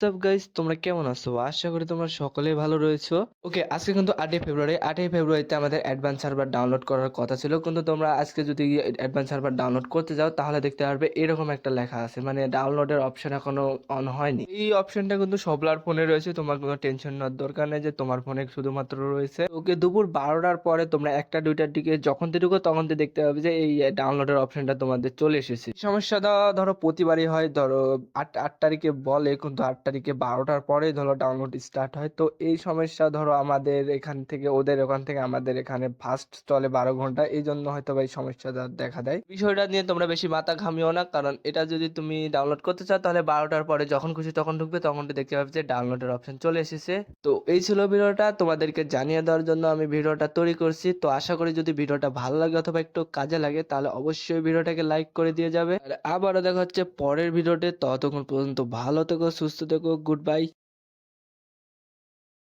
WhatsApp guys তোমরা কেমন আছো? আশা করি তোমরা সকলেই ভালো রয়েছো। ওকে আজকে কিন্তু আটই ফেব্রুয়ারি। আটই ফেব্রুয়ারিতে আমাদের অ্যাডভান্স সার্ভার ডাউনলোড করার কথা ছিল। কিন্তু তোমরা আজকে যদি অ্যাডভান্স সার্ভার ডাউনলোড করতে যাও, তাহলে দেখতে পারবে এরকম একটা লেখা আছে। মানে ডাউনলোডের অপশন এখনও অন হয়নি। এই অপশনটা কিন্তু সবলার ফোনে রয়েছে। তোমার কোনো টেনশন নেওয়ার দরকার নেই যে তোমার ফোনে শুধুমাত্র রয়েছে। ওকে দুপুর বারোটার পরে তোমরা একটা দুইটার দিকে যখন ঢুকো তখন দেখতে পাবে যে এই ডাউনলোডের অপশনটা তোমাদের চলে এসেছে। সমস্যাটা ধরো, প্রতিবারই হয়। ধরো, আট আট তারিখে বলে, কিন্তু আট তারিখে বারোটার পরে ধরো ডাউনলোড স্টার্ট হয়। তো এই সমস্যা ধরো আমাদের এখান থেকে, ওদের ওখান থেকে আমাদের এখানে ফাস্ট চলে বারো ঘণ্টা। এই জন্য হয়তো এই সমস্যাটা দেখা দেয়। বিষয়টা নিয়ে তোমরা বেশি মাথা ঘামিও না, কারণ এটা যদি তুমি ডাউনলোড করতে চাও তাহলে বারোটার পরে যখন খুশি তখন ঢুকবে, তখন দেখতে পাবে যে ডাউনলোডের অপশন চলে এসেছে। তো এই ছিল ভিডিওটা, তোমাদেরকে জানিয়ে দেওয়ার জন্য আমি ভিডিওটা তৈরি করছি। তো আশা করি যদি ভিডিওটা ভালো লাগে অথবা একটু কাজে লাগে, তাহলে অবশ্যই ভিডিওটাকে লাইক করে দিয়ে যাবে। আর আবারও দেখা হচ্ছে পরের ভিডিওতে, ততক্ষণ পর্যন্ত ভালো থেকো, সুস্থ থেকো গুড বাই